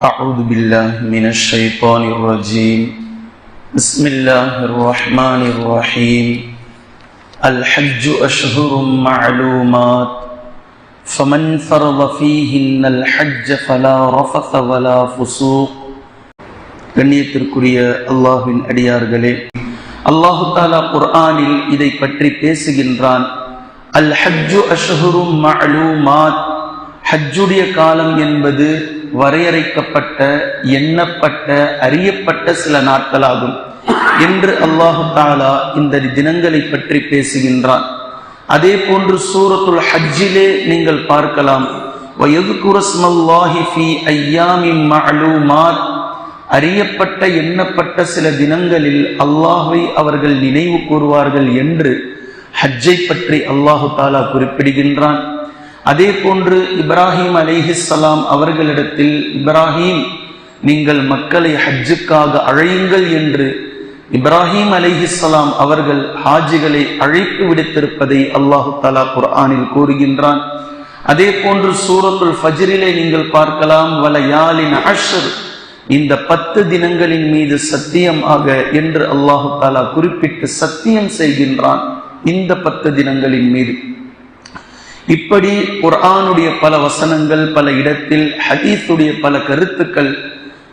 أعوذ بالله من الشيطان الرجيم بسم الله الرحمن الرحيم الحج أشهر معلومات فمن فرض فيهن الحج فلا رفث ولا فسوق கண்ணியத்திற்குரிய அல்லாஹ்வின் அடியார்களே அல்லாஹு தாலா குர்ஆனில் இதை பற்றி பேசுகின்றான் அல் ஹஜ்ஜு அஷ்ஹுரும் மஅலூமாத் ஹஜ்ஜுடைய காலம் என்பது வரையறைக்கப்பட்ட எண்ணப்பட்ட அறியப்பட்ட சில நாட்களாகும். என்று அல்லாஹு தாலா இந்த தினங்களை பற்றி பேசுகின்றான். அதே போன்று சூரத்துல் ஹஜ்ஜிலே நீங்கள் பார்க்கலாம். அறியப்பட்ட எண்ணப்பட்ட சில தினங்களில் அல்லாஹை அவர்கள் நினைவு கூறுவார்கள் என்று ஹஜ்ஜை பற்றி அல்லாஹு தாலா குறிப்பிடுகின்றான். அதே போன்று இப்ராஹிம் அலிஹிஸ்ஸலாம் அவர்களிடத்தில் இப்ராஹிம் நீங்கள் மக்களை ஹஜ்ஜுக்காக அழையுங்கள் என்று இப்ராஹிம் அலிஹிஸ்ஸலாம் அவர்கள் ஹாஜிகளை அழைப்பு விடுத்திருப்பதை அல்லாஹு தலா குர்ஆனில் கூறுகின்றான். அதே போன்று சூரத்துல் ஃபஜ்ரிலே நீங்கள் பார்க்கலாம் வலயாலின் அஷர் இந்த பத்து தினங்களின் மீது சத்தியம் ஆக என்று அல்லாஹு தாலா குறிப்பிட்டு சத்தியம் செய்கின்றான். இந்த பத்து தினங்களின் மீது. இப்படி குர்ஆனுடைய பல வசனங்கள் பல இடத்தில் ஹதீஸுடைய பல கருத்துக்கள்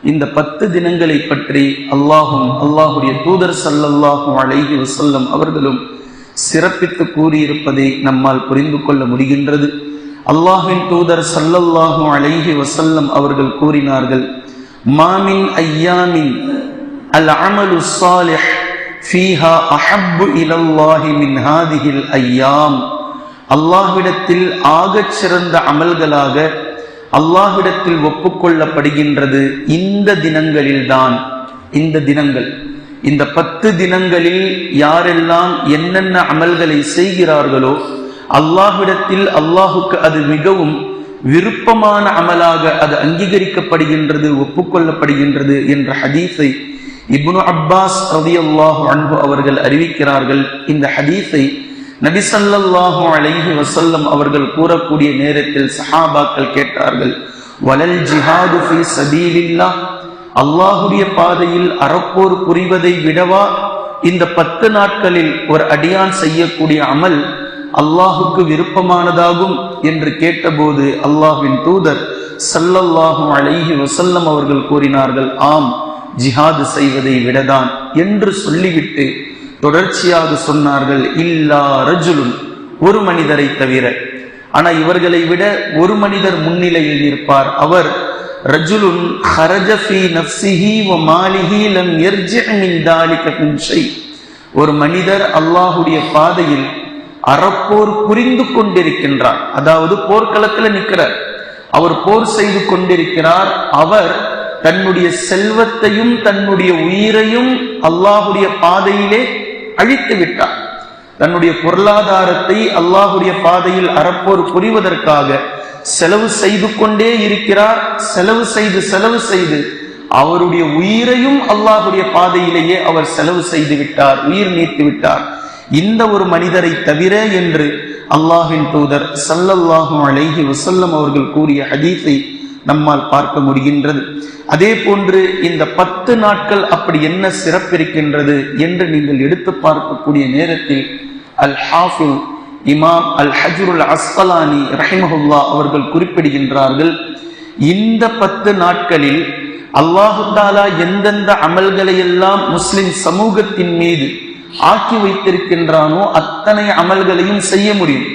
இந்த பத்து தினங்களை பற்றி அல்லாஹும் அல்லாஹுடைய தூதர் சல்லல்லாஹும் அழகி வசல்லம் அவர்களும் சிறப்பித்து கூறியிருப்பதை நம்மால் புரிந்து கொள்ள முடிகின்றது. அல்லாஹின் தூதர் சல்லல்லாஹும் அழகி வசல்லம் அவர்கள் கூறினார்கள் மாமின் ஐயாமின் அல் அமலு சாலிஹ் ஃபீஹா அஹப்பு இலல்லாஹி மின் ஹாதிஹில் ஐயாம். அல்லாஹ்விடத்தில் ஆகச் சிறந்த அமல்களாக அல்லாஹ்விடத்தில் ஒப்புக்கொள்ளப்படுகின்றது இந்த தினங்களில்தான். இந்த தினங்கள். இந்த பத்து தினங்களில் யாரெல்லாம் என்னென்ன அமல்களை செய்கிறார்களோ அல்லாஹ்விடத்தில் அல்லாஹுக்கு அது மிகவும் விருப்பமான அமலாக அது அங்கீகரிக்கப்படுகின்றது ஒப்புக்கொள்ளப்படுகின்றது என்ற ஹதீஸை இப்னு அப்பாஸ் ரதி அல்லாஹு அன்பு அவர்கள் அறிவிக்கிறார்கள். இந்த ஹதீஸை நபிசல்லாஹு அலைஹி வசல்லம் அவர்கள் கூறக்கூடிய நேரத்தில் சஹாபாக்கள் கேட்டார்கள் வலல் ஜிஹாது ஃபி சபீலில்லா அல்லாஹுடைய பாதையில் அறப்போர் புரிவதை விடவா? இந்த பத்து நாட்களில் ஒரு அடியான் செய்யக்கூடிய அமல் அல்லாஹுக்கு விருப்பமானதாகும்? என்று கேட்டபோது அல்லாஹின் தூதர் சல்லல்லாஹும் அழகி வசல்லம் அவர்கள் கூறினார்கள் ஆம் ஜிஹாது செய்வதை விடதான் என்று சொல்லிவிட்டு தொடர்ச்சியாக சொன்னார்கள் இல்லா ரஜுலுன். ஒரு மனிதரை தவிர. ஆனா இவர்களை விட ஒரு மனிதர் முன்னிலையில் இருப்பார். அவர் ரஜுலுன் ஹரஜஃபி நஃப்சிஹி வ மாலிஹி லம் யர்ஜி தாலிக ஒரு மனிதர் அல்லாஹுடைய பாதையில் அறப்போர் புரிந்து கொண்டிருக்கின்றார். அதாவது போர்க்களத்துல நிற்கிறார் அவர் போர் செய்து கொண்டிருக்கிறார். அவர் தன்னுடைய செல்வத்தையும் தன்னுடைய உயிரையும் அல்லாஹுடைய பாதையிலே அழித்து விட்டார். தன்னுடைய பொருளாதாரத்தை அல்லாஹுடைய பாதையில் அறப்போர் புரிவதற்காக செலவு செய்து கொண்டே இருக்கிறார். செலவு செய்து செலவு செய்து அவருடைய உயிரையும் அல்லாஹுடைய பாதையிலேயே அவர் செலவு செய்து விட்டார் உயிர் நீத்து விட்டார். இந்த ஒரு மனிதரை தவிர என்று அல்லாஹின் தூதர் சல்லல்லாஹும் அலைஹி வசல்லம் அவர்கள் கூறிய ஹதீஸை நம்மால் பார்க்க முடிகின்றது. அதே போன்று இந்த பத்து நாட்கள் அப்படி என்ன சிறப்பிருக்கின்றது என்று நீங்கள் எடுத்து பார்க்கக்கூடிய நேரத்தில் அல் ஹாஃபு இமாம் அல் ஹஜ்ருல் அஸ்கலானி ரஹிமஹுல்லா அவர்கள் குறிப்பிடுகின்றார்கள் இந்த பத்து நாட்களில் அல்லாஹுத்தாலா எந்தெந்த அமல்களை எல்லாம் முஸ்லிம் சமூகத்தின் மீது ஆக்கி வைத்திருக்கின்றானோ அத்தனை அமல்களையும் செய்ய முடியும்.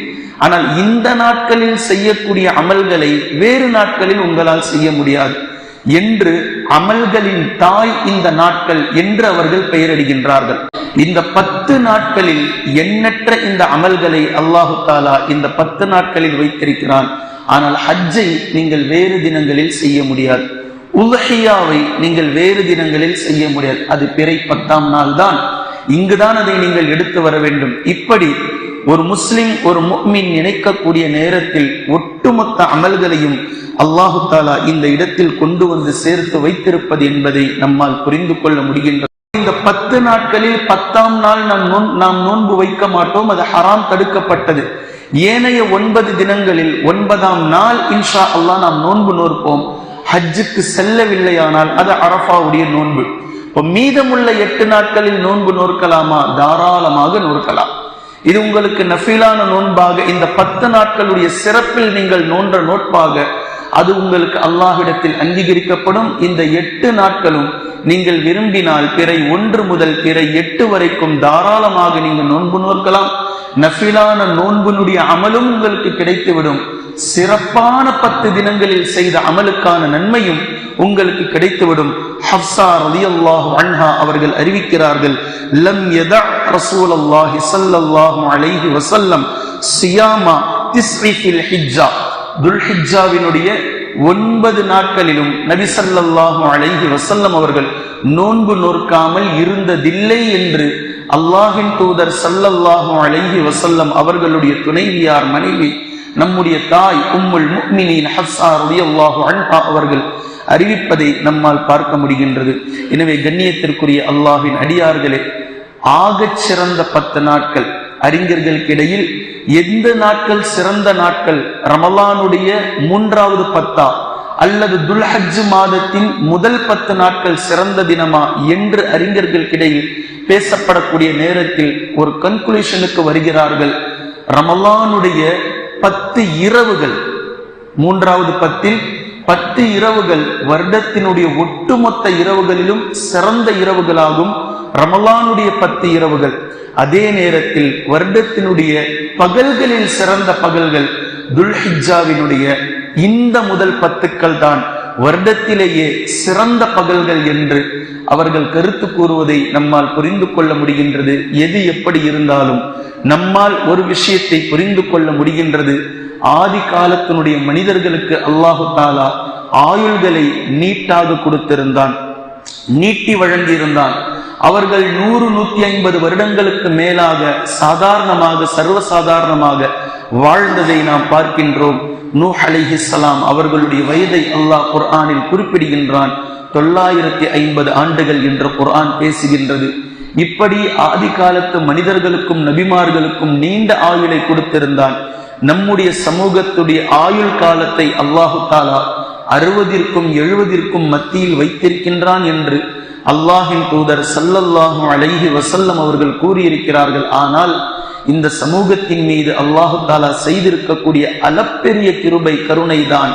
ஆனால் இந்த நாட்களில் செய்யக்கூடிய அமல்களை வேறு நாட்களில் உங்களால் செய்ய முடியாது. என்று அமல்களின் தாய் இந்த நாட்கள் என்று அவர்கள் பெயரிடுகின்றார்கள். இந்த பத்து நாட்களில் எண்ணற்ற இந்த அமல்களை அல்லாஹு தாலா இந்த பத்து நாட்களில் வைத்திருக்கிறான். ஆனால் ஹஜ்ஜை நீங்கள் வேறு தினங்களில் செய்ய முடியாது. உலகையாவை நீங்கள் வேறு தினங்களில் செய்ய முடியாது. அது பிறை பத்தாம் நாள் தான் இங்குதான் அதை நீங்கள் எடுத்து வர வேண்டும். இப்படி ஒரு முஸ்லிம் ஒரு முக்மின் நினைக்கக்கூடிய நேரத்தில் ஒட்டுமொத்த அமல்களையும் அல்லாஹு தாலா இந்த இடத்தில் கொண்டு வந்து சேர்த்து வைத்திருப்பது என்பதை நம்மால் புரிந்து கொள்ள முடிகின்றது இந்த பத்து நாட்களில் பத்தாம் நாள் நாம் நோன் நாம் நோன்பு வைக்க மாட்டோம் அது ஹராம் தடுக்கப்பட்டது. ஏனைய ஒன்பது தினங்களில் ஒன்பதாம் நாள் இன்ஷா அல்லாஹ் நாம் நோன்பு நோற்போம். ஹஜ்ஜுக்கு செல்லவில்லையானால் அது அரஃபாவுடைய நோன்பு. இப்போ மீதமுள்ள எட்டு நாட்களில் நோன்பு நோற்கலாமா? தாராளமாக நோற்கலாம். இது உங்களுக்கு நஃபிலான நோன்பாக இந்த பத்து நாட்களுடைய சிறப்பில் நீங்கள் நோன்ற நோட்பாக அது உங்களுக்கு அல்லாஹிடத்தில் அங்கீகரிக்கப்படும். இந்த எட்டு நாட்களும் நீங்கள் விரும்பினால் பிறை ஒன்று முதல் பிறை எட்டு வரைக்கும் தாராளமாக நீங்கள் நோன்பு நோக்கலாம். நஃபிலான நோன்பினுடைய அமலும் உங்களுக்கு கிடைத்துவிடும். சிறப்பான பத்து தினங்களில் செய்த அமலுக்கான நன்மையும் உங்களுக்கு கிடைத்துவிடும். ஹப்சா ரலியல்லாஹு அன்ஹா அவர்கள் அறிவிக்கிறார்கள். லம் யதா ரசூலல்லாஹி ஸல்லல்லாஹு அலைஹி வசல்லம் சியாமா திஸ்இ ஹிஜ்ஜா. ஒன்பது நாட்களிலும் நபி ஸல்லல்லாஹு அலைஹி அவர்கள் நோன்பு நோற்காமல் இருந்ததில்லை என்று அல்லாஹின் தூதர் சல்லல்லாஹு அலைஹி வசல்லம் அவர்களுடைய துணைவியார் மனைவி நம்முடைய தாய் உம்முல் முக்மினின் ஹப்சா ரலியல்லாஹு அன்ஹா அவர்கள் அறிவிப்பதை நம்மால் பார்க்க முடிகின்றது. எனவே கண்ணியத்திற்குரிய அல்லாஹின் அடியார்களே ஆகச் சிறந்த பத்து நாட்கள் அறிஞர்களுக்கிடையில் எந்த நாட்கள் சிறந்த நாட்கள்? ரமலானுடைய மூன்றாவது பத்தா அல்லது துல்ஹஜ் மாதத்தின் முதல் பத்து நாட்கள் சிறந்த தினமா என்று அறிஞர்களுக்கிடையில் பேசப்படக்கூடிய நேரத்தில் ஒரு கன்குலேஷனுக்கு வருகிறார்கள். ரமலானுடைய பத்து இரவுகள் மூன்றாவது பத்தில் பத்து இரவுகள் வருடத்தினுடைய ஒட்டுமொத்த இரவுகளிலும் சிறந்த இரவுகளாகும். ரமலானுடைய பத்து இரவுகள். அதே நேரத்தில் வருடத்தினுடைய பகல்களில் சிறந்த பகல்கள் துல்ஹிஜாவினுடைய இந்த முதல் பத்துக்கள் தான் வருடத்திலேயே சிறந்த பகல்கள் என்று அவர்கள் கருத்து கூறுவதை நம்மால் புரிந்து கொள்ள முடிகின்றது. எது எப்படி இருந்தாலும் நம்மால் ஒரு விஷயத்தை புரிந்து கொள்ள முடிகின்றது. ஆதி காலத்தினுடைய மனிதர்களுக்கு அல்லாஹு தாலா ஆயுள்களை நீட்டாக கொடுத்திருந்தான். நீட்டி வழங்கியிருந்தான். அவர்கள் நூறு நூத்தி ஐம்பது வருடங்களுக்கு மேலாக சாதாரணமாக சர்வசாதாரணமாக வாழ்ந்ததை நாம் பார்க்கின்றோம். நூ அலிஹிஸ்லாம் அவர்களுடைய வயதை அல்லாஹ் குர்ஆனில் குறிப்பிடுகின்றான். தொள்ளாயிரத்தி ஐம்பது ஆண்டுகள் என்று குர்ஆன் பேசுகின்றது. இப்படி ஆதி காலத்து மனிதர்களுக்கும் நபிமார்களுக்கும் நீண்ட ஆயுளை கொடுத்திருந்தான். நம்முடைய சமூகத்துடைய ஆயுள் காலத்தை அல்லாஹு தாலா அறுபதிற்கும் எழுபதிற்கும் மத்தியில் வைத்திருக்கின்றான் என்று அல்லாஹின் தூதர் சல்லல்லாஹும் அழகி வசல்லம் அவர்கள் கூறியிருக்கிறார்கள். ஆனால் இந்த சமூகத்தின் மீது அல்லாஹு தாலா செய்திருக்கக்கூடிய அளப்பெரிய கிருபை கருணைதான்.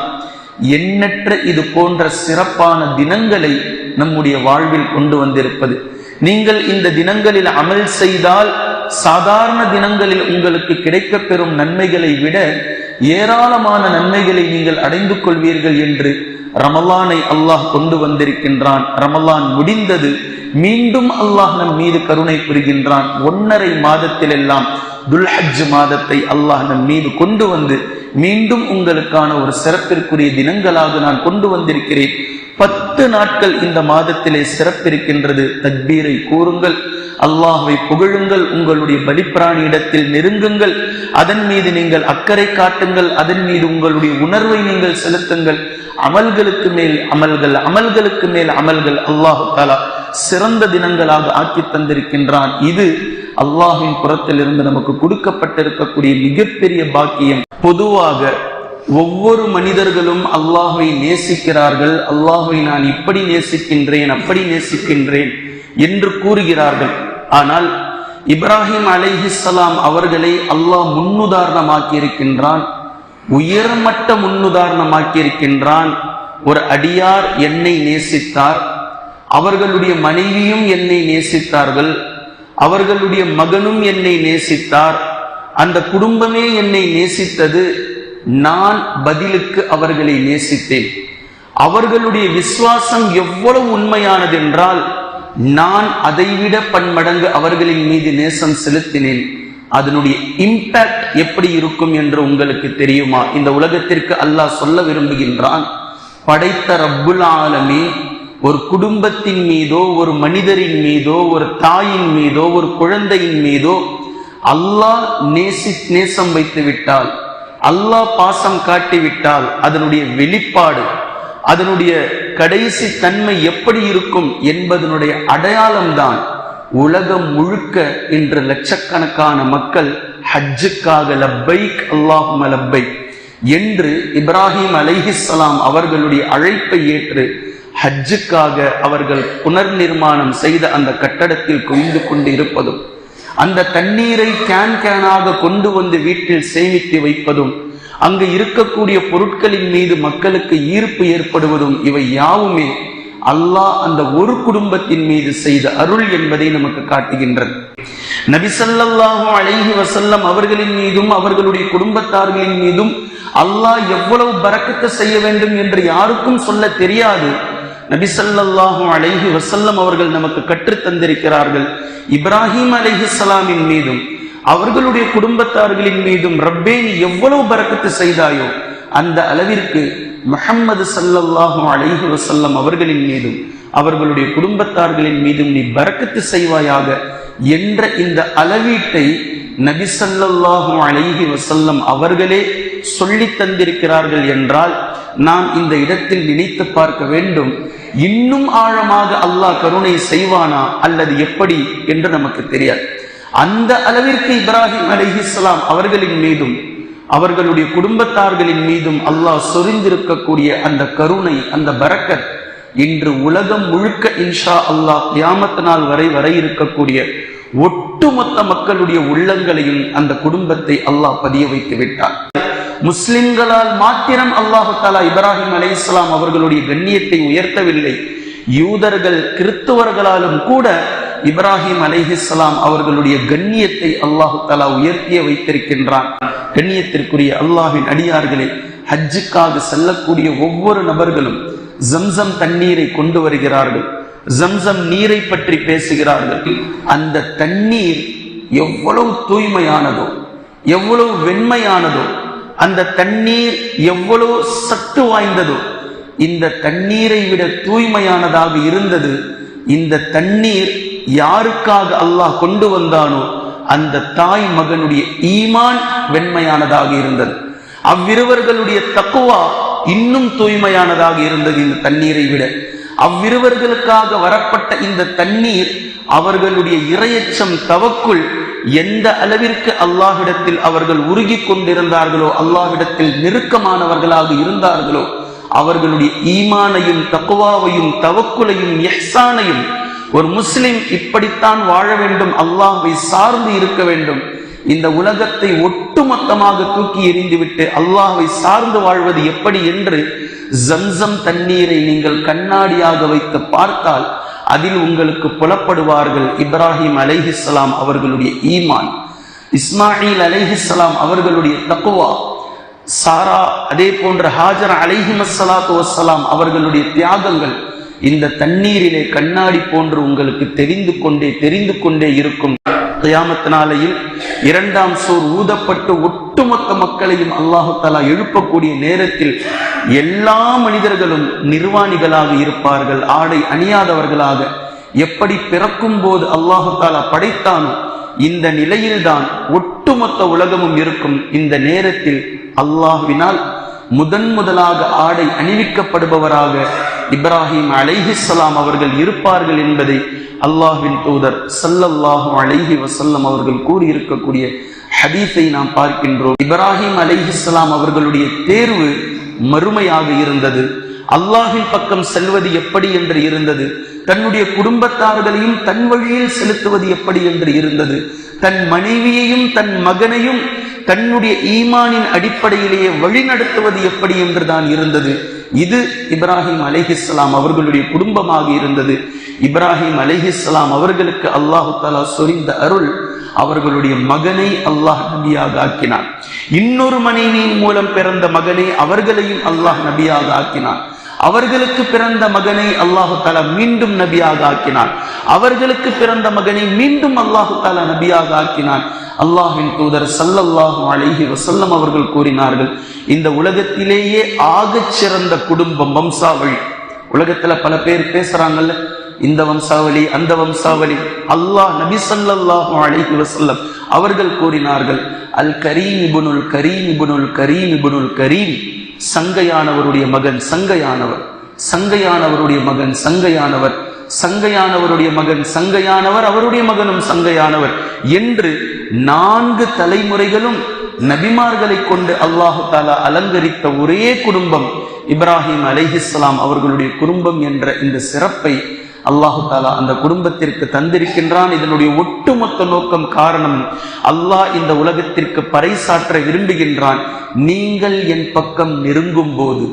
எண்ணற்ற இது போன்ற சிறப்பான தினங்களை நம்முடைய வாழ்வில் கொண்டு வந்திருப்பது. நீங்கள் இந்த தினங்களில் அமல் செய்தால் சாதாரண தினங்களில் உங்களுக்கு கிடைக்கப்பெறும் நன்மைகளை விட ஏராளமான நன்மைகளை நீங்கள் அடைந்து கொள்வீர்கள் என்று ரமலானை அல்லாஹ் கொண்டு வந்திருக்கின்றான். ரமலான் முடிந்தது மீண்டும் அல்லாஹ் நம் மீது கருணை புரிகின்றான். ஒன்னரை மாதத்தில் எல்லாம் துல்ஹஜ் மாதத்தை அல்லாஹ் நம் மீது கொண்டு வந்து மீண்டும் உங்களுக்கான ஒரு சிறப்பிற்குரிய தினங்களாக நான் கொண்டு வந்திருக்கிறேன். பத்து நாட்கள் இந்த மாதத்திலே சிறப்பிருக்கின்றது. தக்பீரை கூறுங்கள். அல்லாஹுவை புகழுங்கள். உங்களுடைய பலிப்பிராணி இடத்தில் நெருங்குங்கள். அதன் மீது நீங்கள் அக்கறை காட்டுங்கள். அதன் மீது உங்களுடைய உணர்வை நீங்கள் செலுத்துங்கள். அமல்களுக்கு மேல் அமல்கள் அமல்களுக்கு மேல் அமல்கள் அல்லாஹு தாலா சிறந்த தினங்களாக ஆக்கி தந்திருக்கின்றான். இது அல்லாஹின் புறத்தில் இருந்து நமக்கு கொடுக்கப்பட்டிருக்கக்கூடிய மிகப்பெரிய பாக்கியம். பொதுவாக ஒவ்வொரு மனிதர்களும் அல்லாஹை நேசிக்கிறார்கள். அல்லாஹை நான் இப்படி நேசிக்கின்றேன் அப்படி நேசிக்கின்றேன் என்று கூறுகிறார்கள். ஆனால் இப்ராஹிம் அலைஹிஸ்லாம் அவர்களை அல்லாஹ் முன்னுதாரணமாக்கி இருக்கின்றான் உயர்மட்ட முன்னுதாரணமாக்கி இருக்கின்றான் ஒரு அடியார் என்னை நேசித்தார். அவர்களுடைய மனைவியும் என்னை நேசித்தார்கள். அவர்களுடைய மகனும் என்னை நேசித்தார். அந்த குடும்பமே என்னை நேசித்தது. நான் பதிலுக்கு அவர்களை நேசித்தேன். அவர்களுடைய விசுவாசம் எவ்வளவு உண்மையானது என்றால் நான் அதைவிட பன்மடங்கு அவர்களின் மீது நேசம் செலுத்தினேன். அதனுடைய இம்பாக்ட் எப்படி இருக்கும் என்று உங்களுக்கு தெரியுமா? இந்த உலகத்திற்கு அல்லாஹ் சொல்ல விரும்புகின்றான் படைத்த ரப்புல் ஆலமே ஒரு குடும்பத்தின் மீதோ ஒரு மனிதரின் மீதோ ஒரு தாயின் மீதோ ஒரு குழந்தையின் மீதோ அல்லாஹ் நேசி நேசம் வைத்து விட்டால் அல்லாஹ் பாசம் காட்டிவிட்டால் அதனுடைய வெளிப்பாடு அதனுடைய கடைசி தன்மை எப்படி இருக்கும் என்பதனுடைய அடையாளம்தான் உலகம் முழுக்க இன்று லட்சக்கணக்கான மக்கள் ஹஜ்ஜுக்காக லப்பைக் அல்லாஹும லப்பைக் என்று இப்ராஹிம் அலைஹிஸ்லாம் அவர்களுடைய அழைப்பை ஏற்று ஹஜ்ஜுக்காக அவர்கள் புனர் நிர்மாணம் செய்த அந்த கட்டடத்தில் குவிந்து கொண்டு இருப்பதும் அந்த தண்ணீரை கேன் கேனாக கொண்டு வந்து வீட்டில் சேமித்து வைப்பதும் அங்கு இருக்கக்கூடிய பொருட்களின் மீது மக்களுக்கு ஈர்ப்பு ஏற்படுவதும் இவை யாவுமே அல்லாஹ் அந்த ஒரு குடும்பத்தின் மீது செய்த அருள் என்பதை நமக்கு காட்டுகின்றது. நபிசல்லாஹும் அழகி வசல்லம் அவர்களின் மீதும் அவர்களுடைய குடும்பத்தார்களின் மீதும் அல்லாஹ் எவ்வளவு பறக்கத்தை செய்ய வேண்டும் என்று யாருக்கும் சொல்ல தெரியாது. நபிசல்லாஹும் அலைஹி வசல்லம் அவர்கள் நமக்கு கற்றுத் தந்திருக்கிறார்கள். இப்ராஹிம் சலாமின் மீதும் அவர்களுடைய குடும்பத்தார்களின் மீதும் ரப்பே நீ எவ்வளவு பறக்கத்து செய்தாயோ அந்த அளவிற்கு முஹம்மது சல்லல்லாஹும் அலைஹி வசல்லம் அவர்களின் மீதும் அவர்களுடைய குடும்பத்தார்களின் மீதும் நீ பறக்கத்து செய்வாயாக என்ற இந்த அளவீட்டை நபி ஸல்லல்லாஹு அலைஹி வசல்லம் அவர்களே சொல்லி தந்திருக்கிறார்கள் என்றால் நாம் இந்த இடத்தில் நினைத்து பார்க்க வேண்டும். இன்னும் ஆழமாக அல்லாஹ் கருணை செய்வானா? அல்லது எப்படி? என்று நமக்கு தெரியாது. அந்த அளவிற்கு இப்ராஹிம் அலைஹிஸ்ஸலாம் அவர்களின் மீதும் அவர்களுடைய குடும்பத்தார்களின் மீதும் அல்லாஹ் சொரிந்திருக்கக்கூடிய அந்த கருணை அந்த பரக்கத் இன்று உலகம் முழுக்க இன்ஷா அல்லாஹ் கியாமத் நாள் வரை வர இருக்கக்கூடிய ஒட்டுமொத்த மக்களுடைய உள்ளங்களையும் அந்த குடும்பத்தை அல்லாஹ் பதிய வைத்து விட்டார் முஸ்லிம்களால் மாத்திரம் அல்லாஹு தாலா இப்ராஹிம் அலை இஸ்லாம் அவர்களுடைய கண்ணியத்தை உயர்த்தவில்லை. யூதர்கள் கிறிஸ்தவர்களாலும் கூட இப்ராஹிம் அலைஹிஸ்லாம் அவர்களுடைய கண்ணியத்தை அல்லாஹு தாலா உயர்த்திய வைத்திருக்கின்றான். கண்ணியத்திற்குரிய அல்லாஹின் அடியார்களே ஹஜ்ஜுக்காக செல்லக்கூடிய ஒவ்வொரு நபர்களும் ஜம்சம் தண்ணீரை கொண்டு வருகிறார்கள். ஜம்சம் நீரை பற்றி பேசுகிறார்கள். அந்த தண்ணீர் எவ்வளவு தூய்மையானதோ எவ்வளவு வெண்மையானதோ அந்த தண்ணீர் எவ்வளவு சத்து வாய்ந்ததோ இந்த தண்ணீரை விட தூய்மையானதாக இருந்தது இந்த தண்ணீர் யாருக்காக அல்லாஹ் கொண்டு வந்தானோ அந்த தாய் மகனுடைய ஈமான் வெண்மையானதாக இருந்தது. அவ்விருவர்களுடைய தக்குவா இன்னும் தூய்மையானதாக இருந்தது இந்த தண்ணீரை விட. அவ்விருவர்களுக்காக வரப்பட்ட இந்த தண்ணீர் அவர்களுடைய இரையச்சம் தவக்குள் எந்த அளவிற்கு அல்லாஹிடத்தில் அவர்கள் உருகி கொண்டிருந்தார்களோ அல்லாஹிடத்தில் நெருக்கமானவர்களாக இருந்தார்களோ அவர்களுடைய ஈமானையும் தக்குவாவையும் தவக்குலையும் எஹ்சானையும் ஒரு முஸ்லிம் இப்படித்தான் வாழ வேண்டும் அல்லாஹை சார்ந்து இருக்க வேண்டும். இந்த உலகத்தை ஒட்டுமொத்தமாக தூக்கி எறிந்துவிட்டு அல்லாஹை சார்ந்து வாழ்வது எப்படி என்று ஜம்சம் தண்ணீரை நீங்கள் கண்ணாடியாக வைத்து பார்த்தால் அதில் உங்களுக்கு புலப்படுவார்கள் இப்ராஹிம் அலைஹிஸ்லாம் அவர்களுடைய ஈமான். இஸ்மாயில் அலைஹிஸ்லாம் அவர்களுடைய தக்குவா சாரா அதே போன்ற ஹாஜர் அலைஹிமஸ்லாத்து வசலாம் அவர்களுடைய தியாகங்கள். இந்த தண்ணீரிலே கண்ணாடி போன்று உங்களுக்கு தெரிந்து கொண்டே தெரிந்து கொண்டே இருக்கும். கியாமத் நாளையில் இரண்டாம் சோர் ஊதப்பட்டு ஒட்டுமொத்த மக்களையும் அல்லாஹு தலா எழுப்பக்கூடிய நேரத்தில் எல்லா மனிதர்களும் நிர்வாணிகளாக இருப்பார்கள் ஆடை அணியாதவர்களாக. எப்படி பிறக்கும் போது அல்லாஹு தாலா படைத்தானோ இந்த நிலையில்தான் ஒட்டுமொத்த உலகமும் இருக்கும். இந்த நேரத்தில் அல்லாஹினால் முதன் முதலாக ஆடை அணிவிக்கப்படுபவராக இப்ராஹிம் அலைஹிஸ்லாம் அவர்கள் இருப்பார்கள் என்பதை அல்லாஹின் தூதர் சல்லல்லாஹு அலைஹி வசல்லம் அவர்கள் கூறியிருக்கக்கூடிய ஹதீஸை நாம் பார்க்கின்றோம். இப்ராஹிம் அலைஹிஸ்ஸலாம் அவர்களுடைய தேர்வு மறுமையாக இருந்தது. அல்லாஹின் பக்கம் செல்வது எப்படி என்று இருந்தது. தன்னுடைய குடும்பத்தார்களையும் தன் வழியில் செலுத்துவது எப்படி என்று இருந்தது. தன் மனைவியையும் தன் மகனையும் தன்னுடைய ஈமானின் அடிப்படையிலேயே வழிநடத்துவது எப்படி என்று தான் இருந்தது. இது இப்ராஹிம் அலிஹிஸ்லாம் அவர்களுடைய குடும்பமாக இருந்தது. இப்ராஹிம் அலிஹிஸ்லாம் அவர்களுக்கு அல்லாஹு தாலா சொரிந்த அருள் அவர்களுடைய மகனை அல்லாஹ் நபியாக ஆக்கினார் இன்னொரு மனைவியின் மூலம் பிறந்த மகனை அவர்களையும் அல்லாஹ் நபியாக ஆக்கினார் அவர்களுக்கு பிறந்த மகனை அல்லாஹு தாலா மீண்டும் நபியாக ஆக்கினான். அவர்களுக்கு பிறந்த மகனை மீண்டும் அல்லாஹு தாலா நபியாக ஆக்கினான். அல்லாஹின் தூதர் சல்லல்லாஹு அலிஹி வசல்லம் அவர்கள் கூறினார்கள் இந்த உலகத்திலேயே ஆகச் சிறந்த குடும்பம் வம்சாவளி. உலகத்துல பல பேர் பேசுறாங்கல்ல இந்த வம்சாவளி அந்த வம்சாவளி. அல்லாஹ் நபி சல்லாஹு அலிஹி வசல்லம் அவர்கள் கூறினார்கள் அல் கரீம் இபுனுல் கரீம் இபுனுல் கரீம் இபுனுல் கரீம். சங்கையானவருடைய மகன் சங்கையானவர். சங்கையானவருடைய மகன் சங்கையானவர். சங்கையானவருடைய மகன் சங்கையானவர் அவருடைய மகனும் சங்கையானவர் என்று நான்கு தலைமுறைகளும் நபிமார்களை கொண்டு அல்லாஹு தாலா அலங்கரித்த ஒரே குடும்பம் இப்ராஹிம் அலைஹிஸ்லாம் அவர்களுடைய குடும்பம் என்ற இந்த சிறப்பை அல்லாஹு தாலா அந்த குடும்பத்திற்கு தந்திருக்கின்றான். இதனுடைய ஒட்டுமொத்த நோக்கம் காரணம் அல்லாஹ் இந்த உலகத்திற்கு பறைசாற்ற விரும்புகின்றான். நீங்கள் என் பக்கம் நெருங்கும் போது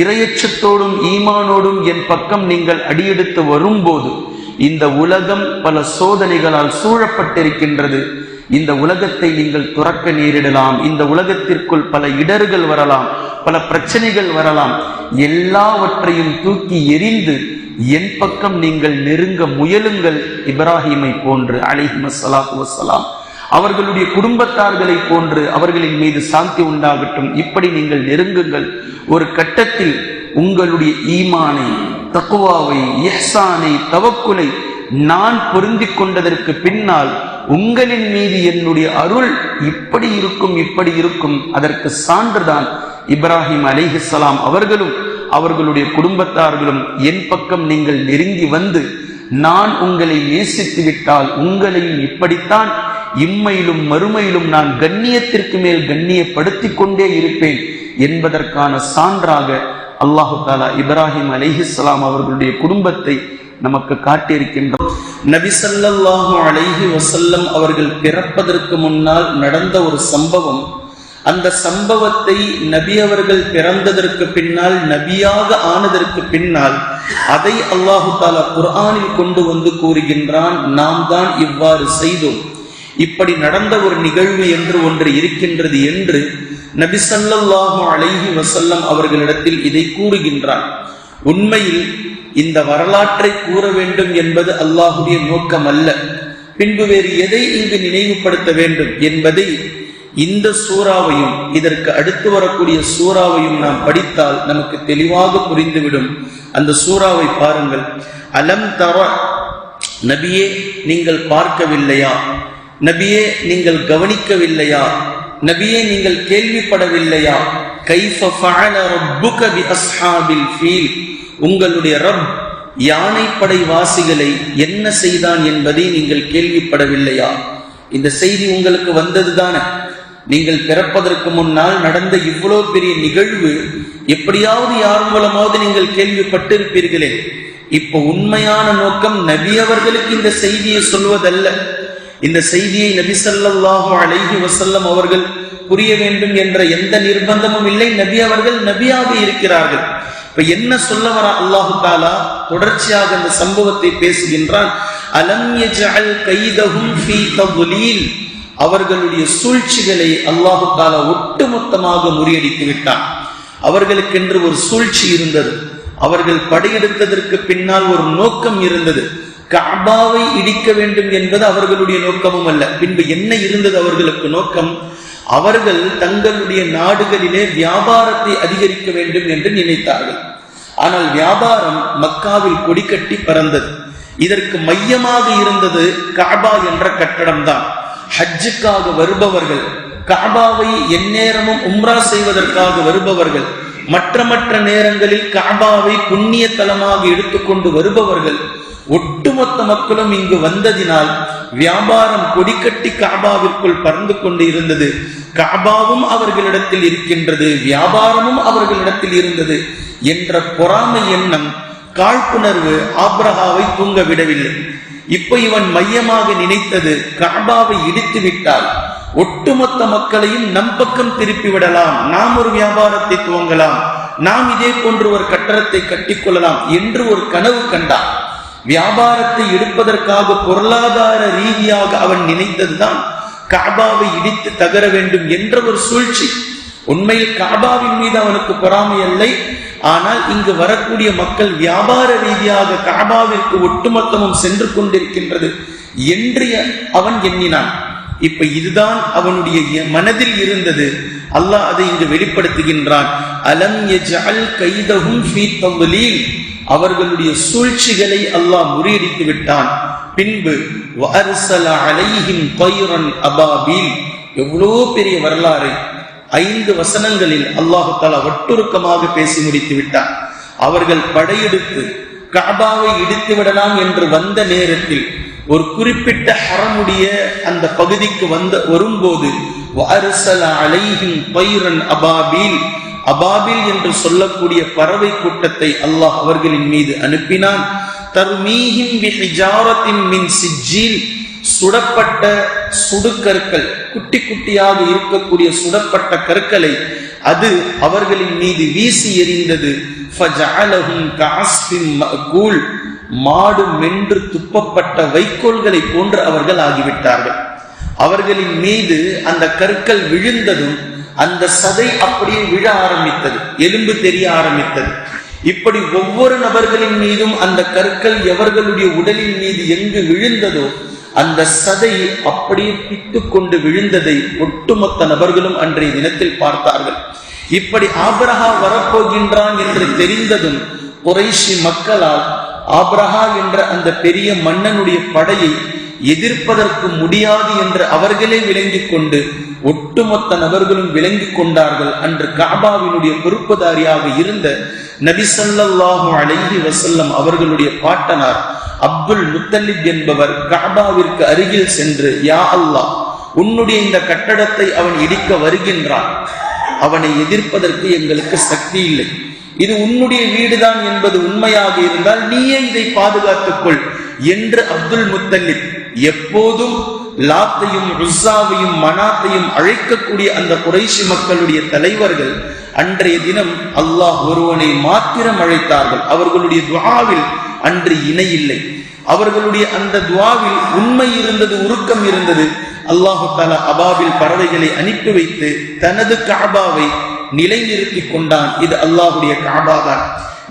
இரையச்சத்தோடும் ஈமானோடும் என் பக்கம் நீங்கள் அடியெடுத்து வரும்போது இந்த உலகம் பல சோதனைகளால் சூழப்பட்டிருக்கின்றது. இந்த உலகத்தை நீங்கள் துறக்க நேரிடலாம். இந்த உலகத்திற்குள் பல இடர்கள் வரலாம் பல பிரச்சனைகள் வரலாம். எல்லாவற்றையும் தூக்கி எரிந்து என் பக்கம் நீங்கள் நெருங்க முயலுங்கள் இப்ராஹிமை போன்று அலிஹிம சலாத்து வசலாம் அவர்களுடைய குடும்பத்தார்களை போன்று அவர்களின் மீது சாந்தி உண்டாகட்டும். இப்படி நீங்கள் நெருங்குங்கள். ஒரு கட்டத்தில் உங்களுடைய ஈமானை தக்குவாவை எஹ்சானை தவக்குலை நான் பொருந்திக் கொண்டதற்கு பின்னால் உங்களின் மீது என்னுடைய அருள் இப்படி இருக்கும் இப்படி இருக்கும். அதற்கு சான்றுதான் இப்ராஹிம் அலிஹிசலாம் அவர்களும் அவர்களுடைய குடும்பத்தார்களும் என் பக்கம் நீங்கள் நெருங்கி வந்து நான் உங்களை நேசித்து விட்டால் உங்களையும் இப்படித்தான் இம்மையிலும் மறுமையிலும் நான் கண்ணியத்திற்கு மேல் கண்ணியப்படுத்திக் கொண்டே இருப்பேன் என்பதற்கான சான்றாக அல்லாஹு தாலா இப்ராஹிம் அலிஹிஸ்லாம் அவர்களுடைய குடும்பத்தை நமக்கு காட்டியிருக்கின்றோம். நபி சல்லாஹூ அலைஹி வசல்லம் அவர்கள் பிறப்பதற்கு முன்னால் நடந்த ஒரு சம்பவம் அந்த சம்பவத்தை நபி அவர்கள் பிறந்ததற்கு பின்னால் நபியாக ஆனதற்கு பின்னால் அதை அல்லாஹு தாலா குர்ஆனில் கொண்டு வந்து கூறுகின்றான் நாம் தான் இவ்வாறு செய்தோம். இப்படி நடந்த ஒரு நிகழ்வு என்று ஒன்று இருக்கின்றது என்று நபி சல்லாஹு அலைஹி வசல்லம் அவர்களிடத்தில் இதை கூறுகின்றான். உண்மையில் இந்த வரலாற்றை கூற வேண்டும் என்பது அல்லாஹுடைய நோக்கம் அல்ல பின்பு வேறு எதை இங்கு நினைவுபடுத்த வேண்டும் என்பதை இந்த சூறாவையும் இதற்கு அடுத்து வரக்கூடிய சூறாவையும் நாம் படித்தால் நமக்கு தெளிவாக புரிந்துவிடும். அந்த சூறாவை பாருங்கள். அலம் தர நபியே நீங்கள் பார்க்கவில்லையா? நபியே நீங்கள் கவனிக்கவில்லையா? நபியே நீங்கள் கேள்விப்படவில்லையா? கைஃப ஃபீல். உங்களுடைய ரப் யானைப்படை வாசிகளை என்ன செய்தான் என்பதை நீங்கள் கேள்விப்படவில்லையா? இந்த செய்தி உங்களுக்கு வந்தது தானே நீங்கள் பிறப்பதற்கு முன்னால் நடந்த இவ்வளவு பெரிய நிகழ்வு எப்படியாவது யார் மூலமாவது நீங்கள் கேள்விப்பட்டிருப்பீர்களே. இப்ப உண்மையான நோக்கம் நபி அவர்களுக்கு இந்த செய்தியை சொல்வதல்ல. இந்த செய்தியை நபி சல்லாஹு அலைஹி வசல்லம் அவர்கள் புரிய வேண்டும் என்ற எந்த நிர்பந்தமும் இல்லை. நபி அவர்கள் நபியாக இருக்கிறார்கள். இப்ப என்ன சொல்ல வர அல்லாஹு தாலா? தொடர்ச்சியாக அந்த சம்பவத்தை பேசுகின்றான். அலம் யஜ்அல் கைதஹும் ஃபீ தவ்லீல். அவர்களுடைய சூழ்ச்சிகளை அல்லாஹு தாலா ஒட்டுமொத்தமாக முறியடித்து விட்டான். அவர்களுக்கென்று ஒரு சூழ்ச்சி இருந்தது. அவர்கள் படையெடுத்ததற்கு பின்னால் ஒரு நோக்கம் இருந்தது. காபாவை இடிக்க வேண்டும் என்பது அவர்களுடைய நோக்கமும் அல்ல. பின்பு என்ன இருந்தது அவர்களுக்கு நோக்கம்? அவர்கள் தங்களுடைய நாடுகளிலே வியாபாரத்தை அதிகரிக்க வேண்டும் என்று நினைத்தார்கள். ஆனால் வியாபாரம் மக்காவில் கொடிக்கட்டி பறந்தது. இதற்கு மையமாக இருந்தது காபா என்ற கட்டடம்தான். ஹஜ்ஜுக்காக வருபவர்கள் காபாவை எந்நேரமும் உம்ரா செய்வதற்காக வருபவர்கள் மற்ற மற்ற நேரங்களில் காபாவை புண்ணிய தலமாக எடுத்துக்கொண்டு வருபவர்கள் ஒட்டுமொத்த மக்களும் இங்கு வந்ததினால் வியாபாரம் கொடிக்கட்டி காபாவிற்குள் பறந்து கொண்டு இருந்தது காபாவும் அவர்களிடத்தில் இருக்கின்றது வியாபாரமும் அவர்களிடத்தில் இருந்தது என்ற பொறாமை எண்ணம் காழ்ப்புணர்வு ஆப்ரஹாவை தூங்க விடவில்லை. இப்ப இவன் மையமாக நினைத்தது காபாவை இடித்து விட்டால். ஒட்டுமொத்த மக்களையும் நம் பக்கம் திருப்பி விடலாம். நாம் ஒரு வியாபாரத்தை துவங்கலாம். நாம் இதே போன்று ஒரு கட்டடத்தை கட்டிக்கொள்ளலாம் என்று ஒரு கனவு கண்டான். வியாபாரத்தை எடுப்பதற்காக பொருளாதார ரீதியாக அவன் நினைத்ததுதான் காபாவை இடித்து தகர வேண்டும் என்ற ஒரு சூழ்ச்சி. உண்மையில் காபாவின் மீது அவனுக்கு பொறாமை இல்லை. ஆனால் இங்கு வரக்கூடிய மக்கள் வியாபார ரீதியாக காபாவிற்கு ஒட்டுமொத்தமும் சென்று கொண்டிருக்கின்றது என்று அவன் எண்ணினான். இப்ப இதுதான் அவனுடைய மனதில் இருந்தது. அல்லாஹ் அதை இங்கு வெளிப்படுத்துகின்றான். அலம் யஜ்அல் கைதஹும் அவர்களுடைய சூழ்ச்சிகளை அல்லாஹ் முறியடித்து விட்டான். பின்பு வஅர்சல அலையின் தைரன் அபாபீல். எவ்வளோ பெரிய வரலாறு. ஐந்து வசனங்களில் அல்லாஹு தாலா வட்டுருக்கமாக பேசி முடித்து விட்டார் அவர்கள் படையெடுத்து கபாவை இடித்து விடலாம் என்று வந்த நேரத்தில் ஒரு குறிப்பிட்ட ஹரமுடைய அந்த பகுதிக்கு வந்த வரும்போது அபாபில் அபாபில் என்று சொல்லக்கூடிய பறவை கூட்டத்தை அல்லாஹ் அவர்களின் மீது அனுப்பினான். தர்மீஹின் மின் சிஜில் சுடப்பட்ட சுடுக்கற்கள் குட்டி குட்டியாக இருக்கக்கூடிய சுடப்பட்ட கற்களை அது அவர்களின் மீது வீசி எறிந்தது. மாடு மென்று துப்பப்பட்ட வைக்கோல்களை போன்று அவர்கள் ஆகிவிட்டார்கள். அவர்களின் மீது அந்த கற்கள் விழுந்ததும் அந்த சதை அப்படியே விழ ஆரம்பித்தது எலும்பு தெரிய ஆரம்பித்தது. இப்படி ஒவ்வொரு நபர்களின் மீதும் அந்த கற்கள் எவர்களுடைய உடலின் மீது எங்கு விழுந்ததோ அந்த சதை அப்படியே பித்து கொண்டு விழுந்ததை ஒட்டுமொத்த நபர்களும் அன்றைய தினத்தில் பார்த்தார்கள். இப்படி ஆபிரஹா வரப்போகின்றான் என்று தெரிந்ததும் குறைஷி மக்களால் ஆபிரஹா என்ற அந்த பெரிய மன்னனுடைய படையை எதிர்ப்பதற்கு முடியாது என்று அவர்களே விளங்கிக் கொண்டு ஒட்டுமொத்த நபர்களும் விளங்கிக் கொண்டார்கள். அன்று காபாவினுடைய பொறுப்புதாரியாக இருந்த நபிசல்லாஹு ஸல்லல்லாஹு வசல்லம் அவர்களுடைய பாட்டனார் அப்துல் முத்தலிப் என்பவர் காபாவிற்கு அருகில் சென்று யா அல்லாஹ் உன்னுடைய இந்த கட்டடத்தை அவன் இடிக்க வருகின்றான். அவனை எதிர்ப்பதற்கு எங்களுக்கு சக்தி இல்லை. இது உன்னுடைய வீடுதான் என்பது உண்மையாக இருந்தால் நீயே இதை பாதுகாத்துக் கொள் என்று அப்துல் முத்தலிப் எப்போதும் லாத்தையும் ருசாவையும் மனாத்தையும் அழைக்கக்கூடிய அந்த குறைஷி மக்களுடைய தலைவர்கள் அன்றைய தினம் அல்லாஹ் ஒருவனை மாத்திரம் அழைத்தார்கள். அவர்களுடைய துவாவில் அன்று இணை இல்லை. அவர்களுடைய அந்த துவாவில் உண்மை இருந்தது உருக்கம் இருந்தது. அல்லாஹு தாலா அபாவில் பறவைகளை அனுப்பி வைத்து தனது காபாவை நிலைநிறுத்தி கொண்டான். இது அல்லாஹுடைய காபா தான்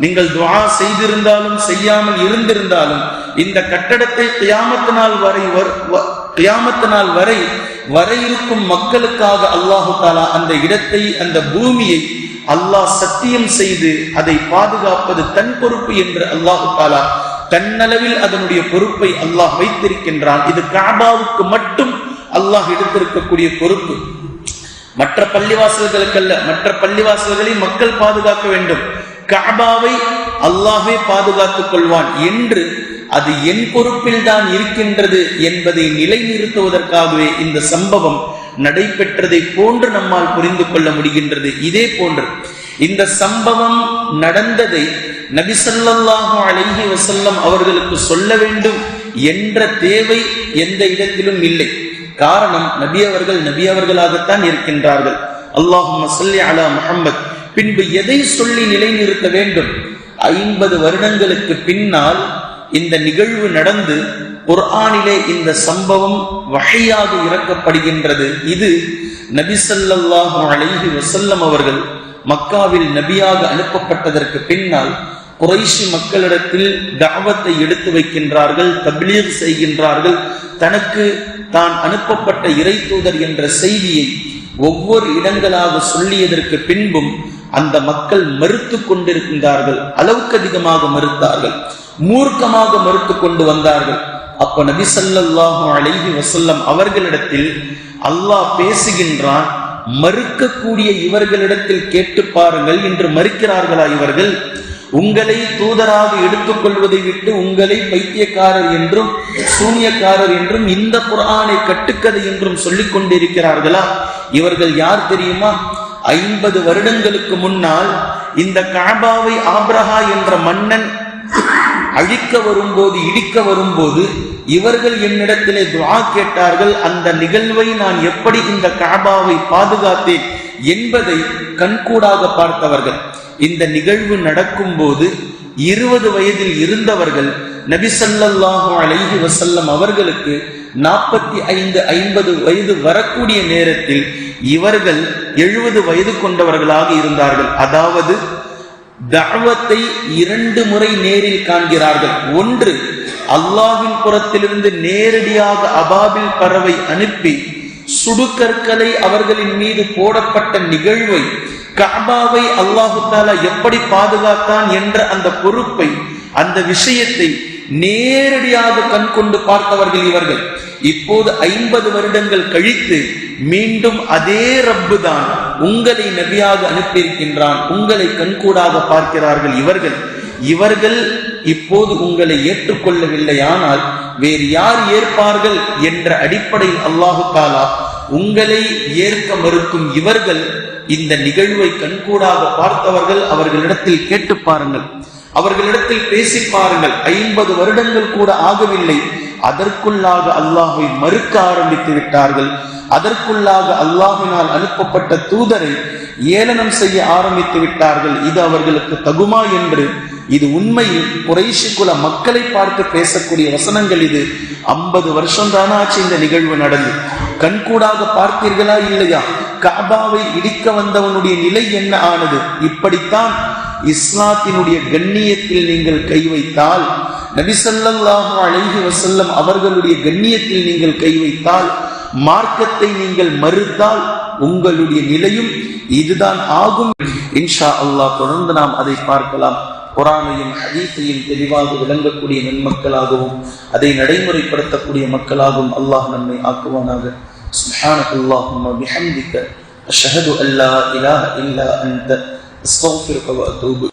நீங்கள் துவா செய்திருந்தாலும் செய்யாமல் இருந்திருந்தாலும் இந்த கட்டடத்தை கியாமத்து நாள் வரை கியாமத்து நாள் வரை வர இருக்கும் மக்களுக்காக அல்லாஹு தாலா அந்த இடத்தை அந்த பூமியை அல்லாஹ் சத்தியம் செய்து அதை பாதுகாப்பது தன் பொறுப்பு என்று அல்லாஹு தாலா தன்னளவில் அதனுடைய பொறுப்பை அல்லாஹ் வைத்திருக்கின்றான். இது காபாவுக்கு மட்டும் அல்லாஹ் எடுத்திருக்கக்கூடிய பொறுப்பு. மற்ற பள்ளிவாசல்களுக்கல்ல மற்ற பள்ளிவாசல்களை மக்கள் பாதுகாக்க வேண்டும். காபாவை அல்லாஹே பாதுகாத்துக் கொள்வான் என்று அது என் பொறுப்பில் தான் இருக்கின்றது என்பதை நிலைநிறுத்துவதற்காகவே இந்த சம்பவம் நடைபெற்றதை போன்று நம்மால் புரிந்து கொள்ள முடிகின்றது. இதே போன்று இந்த சம்பவம் நடந்ததை நபிசல்லாஹு அழகி வசல்லம் அவர்களுக்கு சொல்ல வேண்டும் என்ற தேவை எந்த இடத்திலும் இல்லை. காரணம் நபி அவர்கள் நபி அவர்களாகத்தான் இருக்கின்றார்கள். அல்லாஹும் அலா முகமது பின்பு எதை சொல்லி நிலைநிறுத்த வேண்டும்? ஐம்பது வருடங்களுக்கு பின்னால் இந்த நிகழ்வு நடந்து குர்ஆனிலே இந்த சம்பவம் வகையாக இறக்கப்படுகின்றது. இது நபிசல்லாஹு ஸல்லல்லாஹு அலைஹி அவர்கள் மக்காவில் நபியாக அனுப்பப்பட்டதற்கு பின்னால் குறைஷி மக்களிடத்தில் தாவத்தை எடுத்து வைக்கின்றார்கள் தபிலீர் செய்கின்றார்கள். தனக்கு தான் அனுப்பப்பட்ட இறை தூதர் என்ற செய்தியை ஒவ்வொரு இடங்களாக சொல்லியதற்கு பின்பும் அந்த மக்கள் மறுத்து கொண்டிருக்கின்றார்கள். அளவுக்கு அதிகமாக மறுத்தார்கள். மூர்க்கமாக மறுத்து கொண்டு வந்தார்கள். அப்ப நபி சல்லாஹு அலைஹி வசல்லம் அவர்களிடத்தில் அல்லாஹ் பேசுகின்றான் மறுக்கக்கூடிய இவர்களிடத்தில் கேட்டு பாருங்கள் என்று மறுக்கிறார்களா இவர்கள்? உங்களை தூதராக எடுத்துக்கொள்வதை விட்டு உங்களை பைத்தியக்காரர் என்றும் சூனியக்காரர் என்றும் இந்த குரானை கட்டுக்கதை என்றும் சொல்லிக் கொண்டிருக்கிறார்களா? இவர்கள் யார் தெரியுமா? ஐம்பது வருடங்களுக்கு முன்னால் இந்த காபாவை ஆப்ரஹா என்ற மன்னன் அழிக்க வரும்போது இடிக்க வரும்போது இவர்கள் என்னிடத்திலே துவா கேட்டார்கள். அந்த நிகழ்வை நான் எப்படி இந்த காபாவை பாதுகாத்தேன் என்பதை கண்கூடாக பார்த்தவர்கள். இந்த நிகழ்வு நடக்கும் போது இருபது வயதில் இருந்தவர்கள் நபிசல்லாஹு ஸல்லல்லாஹு அலைஹி அவர்களுக்கு நாற்பத்தி ஐந்து ஐம்பது வயது வரக்கூடிய நேரத்தில் இவர்கள் எழுபது வயது கொண்டவர்களாக இருந்தார்கள். அதாவது தாவத்தை இரண்டு முறை நேரில் காண்கிறார்கள். ஒன்று அல்லாஹின் புறத்திலிருந்து நேரடியாக அபாபில் பறவை அனுப்பி சுடுகற்களை அவர்களின் மீது போடப்பட்ட நிகழ்வை கஅபாவை அல்லாஹு தாலா எப்படி பாதுகாத்தான் என்ற அந்த பொறுப்பை அந்த விஷயத்தை நேரடியாக கண் கொண்டு பார்த்தவர்கள் இவர்கள். இப்போது ஐம்பது வருடங்கள் கழித்து மீண்டும் அதே ரப்பு தான் உங்களை நபியாக அனுப்பியிருக்கின்றான் உங்களை கண்கூடாக பார்க்கிறார்கள் இவர்கள். இவர்கள் இப்போது உங்களை ஏற்றுக்கொள்ளவில்லை ஆனால் வேறு யார் ஏற்பார்கள் என்ற அடிப்படையில் அல்லாஹு தாலா உங்களை ஏற்க மறுக்கும் இவர்கள் இந்த நிகழ்வை கண்கூடாக பார்த்தவர்கள் அவர்களிடத்தில் கேட்டு பாருங்கள். அவர்களிடத்தில் பேசி பாருங்கள். ஐம்பது வருடங்கள் கூட ஆகவில்லை. அதற்குள்ளாக அல்லாஹை மறுக்க ஆரம்பித்து விட்டார்கள். அதற்குள்ளாக அல்லாஹினால் அனுப்பப்பட்ட தூதரை ஏளனம் செய்ய ஆரம்பித்து விட்டார்கள். இது அவர்களுக்கு தகுமா என்று. இது உண்மையில் குறைஷி குல மக்களை பார்த்து பேசக்கூடிய வசனங்கள் இது. ஐம்பது வருஷம் தானாச்சு இந்த நிகழ்வு நடந்து. கண்கூடாக பார்த்தீர்களா இல்லையா? காபாவை இடிக்க வந்தவனுடைய நிலை என்ன ஆனது? இப்படித்தான் இஸ்லாத்தினுடைய கண்ணியத்தில் நீங்கள் கை வைத்தால் நபிசல்லாஹு அழகி வசல்லம் அவர்களுடைய கண்ணியத்தில் நீங்கள் கை வைத்தால் மார்க்கத்தை நீங்கள் மறுத்தால் உங்களுடைய நிலையும் இதுதான் ஆகும். இன்ஷா அல்லாஹ் தொடர்ந்து நாம் அதை பார்க்கலாம். குரானையும் ஹதீஸையும் தெளிவாக விளங்கக்கூடிய நன்மக்களாகவும் அதை நடைமுறைப்படுத்தக்கூடிய மக்களாகவும் அல்லாஹ் நம்மை ஆக்குவானாக. சுஹானகுல்லாஹும் பிஹம்திக்க அஷ்ஹது அல்லா இலா இல்லா அந்த أستغفرك وأتوب